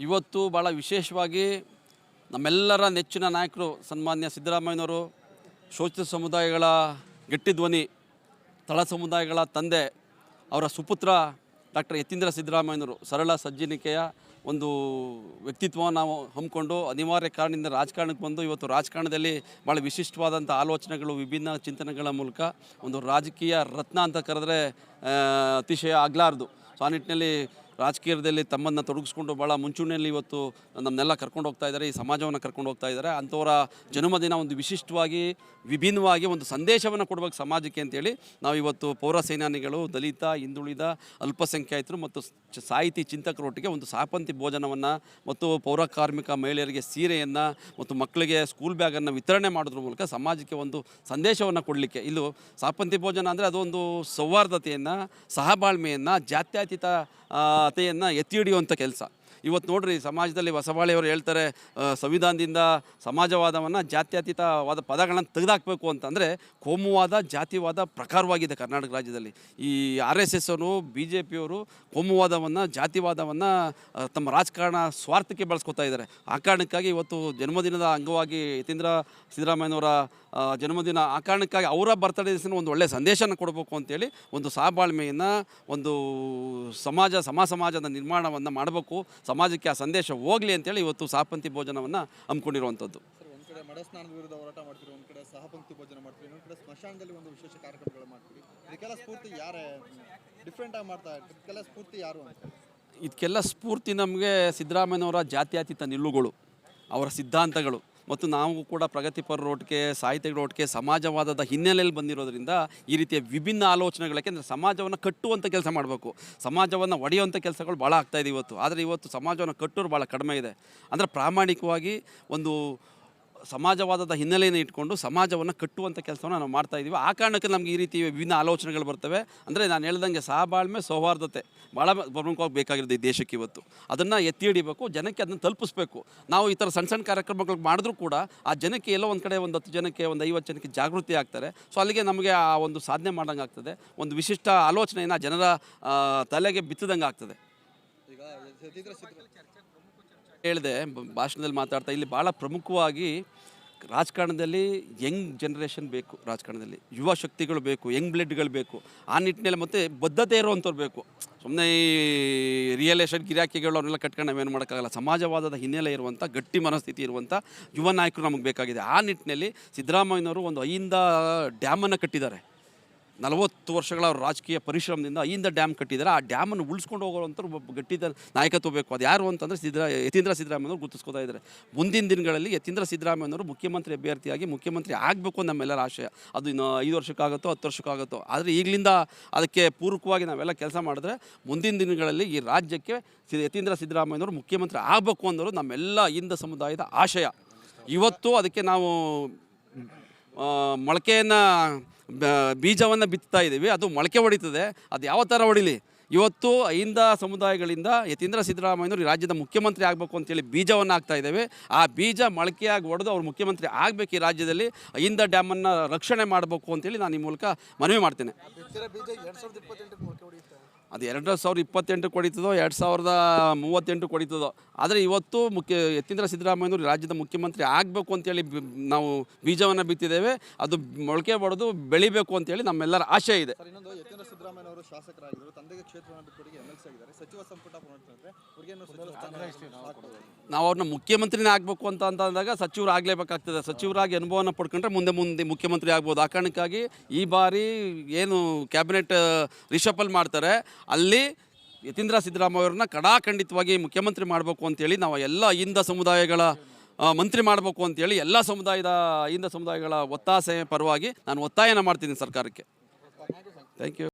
ಇವತ್ತು ಭಾಳ ವಿಶೇಷವಾಗಿ ನಮ್ಮೆಲ್ಲರ ನೆಚ್ಚಿನ ನಾಯಕರು ಸನ್ಮಾನ್ಯ ಸಿದ್ದರಾಮಯ್ಯನವರು ಶೋಷಿತ ಸಮುದಾಯಗಳ ಗಟ್ಟಿ ಧ್ವನಿ, ತಳ ಸಮುದಾಯಗಳ ತಂದೆ, ಅವರ ಸುಪುತ್ರ ಡಾಕ್ಟರ್ ಯತೀಂದ್ರ ಸಿದ್ದರಾಮಯ್ಯನವರು, ಸರಳ ಸಜ್ಜನಿಕೆಯ ಒಂದು ವ್ಯಕ್ತಿತ್ವವನ್ನು ನಾವು ಹಮ್ಮಿಕೊಂಡು ಅನಿವಾರ್ಯ ಕಾರಣದಿಂದ ರಾಜಕಾರಣಕ್ಕೆ ಬಂದು ಇವತ್ತು ರಾಜಕಾರಣದಲ್ಲಿ ಭಾಳ ವಿಶಿಷ್ಟವಾದಂಥ ಆಲೋಚನೆಗಳು, ವಿಭಿನ್ನ ಚಿಂತನೆಗಳ ಮೂಲಕ ಒಂದು ರಾಜಕೀಯ ರತ್ನ ಅಂತ ಕರೆದ್ರೆ ಅತಿಶಯ ಆಗಲಾರ್ದು. ಸೊ, ಆ ನಿಟ್ಟಿನಲ್ಲಿ ರಾಜಕೀಯದಲ್ಲಿ ತಮ್ಮನ್ನು ತೊಡಗಿಸ್ಕೊಂಡು ಭಾಳ ಮುಂಚೂಣಿಯಲ್ಲಿ ಇವತ್ತು ನಮ್ಮನ್ನೆಲ್ಲ ಕರ್ಕೊಂಡು ಹೋಗ್ತಾ ಇದ್ದಾರೆ, ಈ ಸಮಾಜವನ್ನು ಕರ್ಕೊಂಡು ಹೋಗ್ತಾ ಇದ್ದಾರೆ. ಅಂಥವರ ಜನ್ಮದಿನ ಒಂದು ವಿಶಿಷ್ಟವಾಗಿ, ವಿಭಿನ್ನವಾಗಿ ಒಂದು ಸಂದೇಶವನ್ನು ಕೊಡಬೇಕು ಸಮಾಜಕ್ಕೆ ಅಂತೇಳಿ ನಾವು ಇವತ್ತು ಪೌರ ಸೇನಾನಿಗಳು ದಲಿತ, ಹಿಂದುಳಿದ, ಅಲ್ಪಸಂಖ್ಯಾತರು ಮತ್ತು ಸಾಹಿತಿ ಸಾಹಿತಿ ಚಿಂತಕರೊಟ್ಟಿಗೆ ಒಂದು ಸಾಪಂತಿ ಭೋಜನವನ್ನು ಮತ್ತು ಪೌರ ಕಾರ್ಮಿಕ ಮಹಿಳೆಯರಿಗೆ ಸೀರೆಯನ್ನು ಮತ್ತು ಮಕ್ಕಳಿಗೆ ಸ್ಕೂಲ್ ಬ್ಯಾಗನ್ನು ವಿತರಣೆ ಮಾಡೋದ್ರ ಮೂಲಕ ಸಮಾಜಕ್ಕೆ ಒಂದು ಸಂದೇಶವನ್ನು ಕೊಡಲಿಕ್ಕೆ. ಇಲ್ಲೂ ಸಾಪಂತಿ ಭೋಜನ ಅಂದರೆ ಅದೊಂದು ಸೌಹಾರ್ದತೆಯನ್ನು, ಸಹಬಾಳ್ಮೆಯನ್ನು, ಜಾತ್ಯತೀತ ಆ, ಅತೆಯನ್ನು ಎತ್ತಿ ಹಿಡಿಯುವಂಥ ಕೆಲಸ. ಇವತ್ತು ನೋಡ್ರಿ, ಸಮಾಜದಲ್ಲಿ ಬಸವಾಳಿಯವರು ಹೇಳ್ತಾರೆ ಸಂವಿಧಾನದಿಂದ ಸಮಾಜವಾದವನ್ನು ಜಾತ್ಯತೀತವಾದ ಪದಗಳನ್ನು ತೆಗೆದಾಕಬೇಕು ಅಂತಂದರೆ ಕೋಮುವಾದ ಜಾತಿವಾದ ಪ್ರಕಾರವಾಗಿದೆ ಕರ್ನಾಟಕ ರಾಜ್ಯದಲ್ಲಿ. ಈ ಆರ್ ಎಸ್ ಎಸ್ ಅವರು ಬಿ ಜೆ ಪಿಯವರು ಕೋಮುವಾದವನ್ನು, ಜಾತಿವಾದವನ್ನು ತಮ್ಮ ರಾಜಕಾರಣ ಸ್ವಾರ್ಥಕ್ಕೆ ಬಳಸ್ಕೊತಾ ಇದ್ದಾರೆ. ಆ ಕಾರಣಕ್ಕಾಗಿ ಇವತ್ತು ಜನ್ಮದಿನದ ಅಂಗವಾಗಿ ಯತೀಂದ್ರ ಸಿದ್ದರಾಮಯ್ಯನವರ ಜನ್ಮದಿನ ಆ ಕಾರಣಕ್ಕಾಗಿ ಅವರ ಬರ್ತಡೇ ದಿವಸ ಒಂದು ಒಳ್ಳೆಯ ಸಂದೇಶನ ಕೊಡಬೇಕು ಅಂತೇಳಿ ಒಂದು ಸಹಬಾಳ್ಮೆಯನ್ನು, ಒಂದು ಸಮಾಜ ಸಮ ಸಮಾಜದ ನಿರ್ಮಾಣವನ್ನು ಮಾಡಬೇಕು. ಸಮಾಜಕ್ಕೆ ಆ ಸಂದೇಶ ಹೋಗಲಿ ಅಂತೇಳಿ ಇವತ್ತು ಸಾಪಂತಿ ಭೋಜನವನ್ನು ಹಮ್ಮಿಕೊಂಡಿರುವಂಥದ್ದು. ಒಂದ್ ಕಡೆ ಮಡ ಸ್ನಾನದ ವಿರುದ್ಧ ಹೋರಾಟ ಮಾಡ್ತೀರಿ ಒಂದು ಕಡೆ ಸಹಪಂಕ್ತಿ ಭೋಜನ ಮಾಡ್ತೀರಿ ಇನ್ನೊಂದು ಕಡೆ ಸ್ಮಶಾನದಲ್ಲಿ ಒಂದು ವಿಶೇಷ ಕಾರ್ಯಕ್ರಮಗಳು ಮಾಡ್ತೀರಿ. ಇದಕ್ಕೆಲ್ಲ ಸ್ಫೂರ್ತಿ ಯಾರೇ ಡಿಫ್ರೆಂಟ್ ಆಗಿ ಮಾಡ್ತಾ ಇದಕ್ಕೆಲ್ಲ ಸ್ಫೂರ್ತಿ ಯಾರು ಅಂತ? ಇದಕ್ಕೆಲ್ಲ ಸ್ಫೂರ್ತಿ ನಮಗೆ ಸಿದ್ದರಾಮಯ್ಯನವರ ಜಾತ್ಯತೀತ ನಿಲುವುಗಳು ಅವರ ಸಿದ್ಧಾಂತಗಳು. ಮತ್ತು ನಾವು ಕೂಡ ಪ್ರಗತಿಪರ ರೋಡ್ಗೆ ಸಾಹಿತ್ಯ ಸಾಹಿತ್ಯಗಳೊಟ್ಟಿಗೆ ಸಮಾಜವಾದದ ಹಿನ್ನೆಲೆಯಲ್ಲಿ ಬಂದಿರೋದ್ರಿಂದ ಈ ರೀತಿಯ ವಿಭಿನ್ನ ಆಲೋಚನೆಗಳು ಯಾಕೆಂದರೆ ಸಮಾಜವನ್ನು ಕಟ್ಟುವಂಥ ಕೆಲಸ ಮಾಡಬೇಕು. ಸಮಾಜವನ್ನು ಒಡೆಯುವಂಥ ಕೆಲಸಗಳು ಭಾಳ ಆಗ್ತಾಯಿದೆ ಇವತ್ತು. ಆದರೆ ಇವತ್ತು ಸಮಾಜವನ್ನು ಕಟ್ಟೋರು ಭಾಳ ಕಡಿಮೆ ಇದೆ. ಅಂದರೆ ಪ್ರಾಮಾಣಿಕವಾಗಿ ಒಂದು ಸಮಾಜವಾದದ ಹಿನ್ನೆಲೆಯನ್ನು ಇಟ್ಕೊಂಡು ಸಮಾಜವನ್ನು ಕಟ್ಟುವಂಥ ಕೆಲಸವನ್ನು ನಾವು ಮಾಡ್ತಾ ಇದ್ದೀವಿ ಆ ಕಾರಣಕ್ಕೆ ನಮಗೆ ಈ ರೀತಿ ವಿಭಿನ್ನ ಆಲೋಚನೆಗಳು ಬರ್ತವೆ. ಅಂದರೆ ನಾನು ಹೇಳ್ದಂಗೆ ಸಹಬಾಳ್ಮೆ, ಸೌಹಾರ್ದತೆ ಭಾಳ ಪ್ರಮುಖವಾಗಿ ಬೇಕಾಗಿರೋದು ಈ ದೇಶಕ್ಕೆ ಇವತ್ತು. ಅದನ್ನು ಎತ್ತಿ ಹಿಡಿಬೇಕು, ಜನಕ್ಕೆ ಅದನ್ನು ತಲುಪಿಸ್ಬೇಕು. ನಾವು ಈ ಥರ ಸಣ್ಣ ಸಣ್ಣ ಕಾರ್ಯಕ್ರಮಗಳು ಮಾಡಿದ್ರೂ ಕೂಡ ಆ ಜನಕ್ಕೆ ಎಲ್ಲೋ ಒಂದು ಕಡೆ ಒಂದು ಹತ್ತು ಜನಕ್ಕೆ, ಒಂದು ಐವತ್ತು ಜನಕ್ಕೆ ಜಾಗೃತಿ ಆಗ್ತಾರೆ. ಸೊ ಅಲ್ಲಿಗೆ ನಮಗೆ ಆ ಒಂದು ಸಾಧನೆ ಮಾಡ್ದಂಗೆ ಆಗ್ತದೆ. ಒಂದು ವಿಶಿಷ್ಟ ಆಲೋಚನೆಯನ್ನು ಜನರ ತಲೆಗೆ ಬಿತ್ತದಂಗೆ ಆಗ್ತದೆ. ಈಗ ಹೇಳಿದೆ ಭಾಷಣದಲ್ಲಿ ಮಾತಾಡ್ತಾ, ಇಲ್ಲಿ ಭಾಳ ಪ್ರಮುಖವಾಗಿ ರಾಜಕಾರಣದಲ್ಲಿ ಯಂಗ್ ಜನ್ರೇಷನ್ ಬೇಕು, ರಾಜಕಾರಣದಲ್ಲಿ ಯುವ ಶಕ್ತಿಗಳು ಬೇಕು, ಯಂಗ್ ಬ್ಲಡ್ಗಳು ಬೇಕು. ಆ ನಿಟ್ಟಿನಲ್ಲಿ ಮತ್ತು ಬದ್ಧತೆ ಇರುವಂಥವ್ರು ಬೇಕು. ಸುಮ್ಮನೆ ಈ ರಿಯಲ್ ಎಸ್ಟೇಟ್ ಗಿರಾಕಿಗಳು ಅವನ್ನೆಲ್ಲ ಕಟ್ಕೊಂಡು ನಾವೇನು ಮಾಡೋಕ್ಕಾಗಲ್ಲ. ಸಮಾಜವಾದದ ಹಿನ್ನೆಲೆ ಇರುವಂಥ, ಗಟ್ಟಿ ಮನಸ್ಥಿತಿ ಇರುವಂಥ ಯುವ ನಾಯಕರು ನಮಗೆ ಬೇಕಾಗಿದೆ. ಆ ನಿಟ್ಟಿನಲ್ಲಿ ಸಿದ್ದರಾಮಯ್ಯನವರು ಒಂದು ಐಯಿಂದ ಡ್ಯಾಮನ್ನು ಕಟ್ಟಿದ್ದಾರೆ. ನಲವತ್ತು ವರ್ಷಗಳ ರಾಜಕೀಯ ಪರಿಶ್ರಮದಿಂದ ಹಿಂದೆ ಡ್ಯಾಮ್ ಕಟ್ಟಿದ್ದಾರೆ. ಆ ಡ್ಯಾಮನ್ನು ಉಳಿಸ್ಕೊಂಡು ಹೋಗೋವಂಥ ಗಟ್ಟಿದ ನಾಯಕತ್ವ ಬೇಕು. ಅದು ಯಾರು ಅಂತಂದರೆ ಸಿದ್ದರಾ, ಯತೀಂದ್ರ ಸಿದ್ದರಾಮಯ್ಯನವರು ಗುರುತಿಸ್ಕೋತಾ ಇದ್ದಾರೆ. ಮುಂದಿನ ದಿನಗಳಲ್ಲಿ ಯತೀಂದ್ರ ಸಿದ್ದರಾಮಯ್ಯವರು ಮುಖ್ಯಮಂತ್ರಿ ಅಭ್ಯರ್ಥಿಯಾಗಿ ಮುಖ್ಯಮಂತ್ರಿ ಆಗಬೇಕು ನಮ್ಮೆಲ್ಲರ ಆಶಯ. ಅದು ಇನ್ನು ಐದು ವರ್ಷಕ್ಕಾಗುತ್ತೋ, ಹತ್ತು ವರ್ಷಕ್ಕಾಗುತ್ತೋ. ಆದರೆ ಈಗಲಿಂದ ಅದಕ್ಕೆ ಪೂರಕವಾಗಿ ನಾವೆಲ್ಲ ಕೆಲಸ ಮಾಡಿದ್ರೆ ಮುಂದಿನ ದಿನಗಳಲ್ಲಿ ಈ ರಾಜ್ಯಕ್ಕೆ ಯತೀಂದ್ರ ಸಿದ್ದರಾಮಯ್ಯವರು ಮುಖ್ಯಮಂತ್ರಿ ಆಗಬೇಕು ಅನ್ನೋರು ನಮ್ಮೆಲ್ಲ ಹಿಂದ ಸಮುದಾಯದ ಆಶಯ. ಇವತ್ತು ಅದಕ್ಕೆ ನಾವು ಮೊಳಕೆಯನ್ನು ಬೀಜವನ್ನು ಬಿತ್ತಾ ಇದ್ದೀವಿ. ಅದು ಮೊಳಕೆ ಹೊಡಿತದೆ. ಅದು ಯಾವ ಥರ ಹೊಡಿಲಿ? ಇವತ್ತು ಅಹಿಂದ ಸಮುದಾಯಗಳಿಂದ ಯತೀಂದ್ರ ಸಿದ್ದರಾಮಯ್ಯನವರು ರಾಜ್ಯದ ಮುಖ್ಯಮಂತ್ರಿ ಆಗಬೇಕು ಅಂತೇಳಿ ಬೀಜವನ್ನು ಹಾಕ್ತಾ ಇದ್ದೇವೆ. ಆ ಬೀಜ ಮೊಳಕೆಯಾಗಿ ಹೊಡೆದು ಅವರು ಮುಖ್ಯಮಂತ್ರಿ ಆಗಬೇಕು ಈ ರಾಜ್ಯದಲ್ಲಿ. ಅಹಿಂದ ಡ್ಯಾಮನ್ನು ರಕ್ಷಣೆ ಮಾಡಬೇಕು ಅಂತೇಳಿ ನಾನು ಈ ಮೂಲಕ ಮನವಿ ಮಾಡ್ತೇನೆ. ಅದು ಎರಡು ಸಾವಿರದ ಇಪ್ಪತ್ತೆಂಟು ಕೊಡಿತದೋ ಎರಡು ಸಾವಿರದ ಮೂವತ್ತೆಂಟು ಕೊಡಿತದೋ. ಆದರೆ ಇವತ್ತು ಮುಖ್ಯ ಯತೀಂದ್ರ ಸಿದ್ದರಾಮಯ್ಯನವರು ರಾಜ್ಯದ ಮುಖ್ಯಮಂತ್ರಿ ಆಗಬೇಕು ಅಂತೇಳಿ ಬಿ- ನಾವು ಬೀಜವನ್ನು ಬಿತ್ತಿದ್ದೇವೆ. ಅದು ಮೊಳಕೆ ಬಡಿದು ಬೆಳಿಬೇಕು ಅಂತೇಳಿ ನಮ್ಮೆಲ್ಲರ ಆಶೆ ಇದೆ. ಯತೀಂದ್ರ ಸಿದ್ದರಾಮಯ್ಯವರು ಶಾಸಕರಾಗಿದ್ದರು ತಂದೆಗೆ ಸಚಿವ ಸಂಪುಟ ನಾವು ಅವ್ರನ್ನ ಮುಖ್ಯಮಂತ್ರಿನೇ ಆಗಬೇಕು ಅಂತ ಅಂತ ಅಂದಾಗ ಸಚಿವರು ಆಗಲೇಬೇಕಾಗ್ತದೆ. ಸಚಿವರಾಗಿ ಅನುಭವನ ಪಡ್ಕೊಂಡ್ರೆ ಮುಂದೆ ಮುಂದೆ ಮುಖ್ಯಮಂತ್ರಿ ಆಗ್ಬೋದು. ಆ ಕಾರಣಕ್ಕಾಗಿ ಈ ಬಾರಿ ಏನು ಕ್ಯಾಬಿನೆಟ್ ರಿಷಫಲ್ ಮಾಡ್ತಾರೆ. ಅಲ್ಲಿ ಯತೀಂದ್ರ ಸಿದ್ದರಾಮಯ್ಯ ಅವ್ರನ್ನ ಕಡಾಖಂಡಿತವಾಗಿ ಮುಖ್ಯಮಂತ್ರಿ ಮಾಡಬೇಕು ಅಂತೇಳಿ ನಾವು ಎಲ್ಲ ಹಿಂದ ಸಮುದಾಯಗಳ ಮಂತ್ರಿ ಮಾಡಬೇಕು ಅಂತೇಳಿ ಎಲ್ಲ ಸಮುದಾಯದ, ಹಿಂದ ಸಮುದಾಯಗಳ ಒತ್ತಾಸೆ ಪರವಾಗಿ ನಾನು ಒತ್ತಾಯನ ಮಾಡ್ತೀನಿ ಸರ್ಕಾರಕ್ಕೆ. Thank you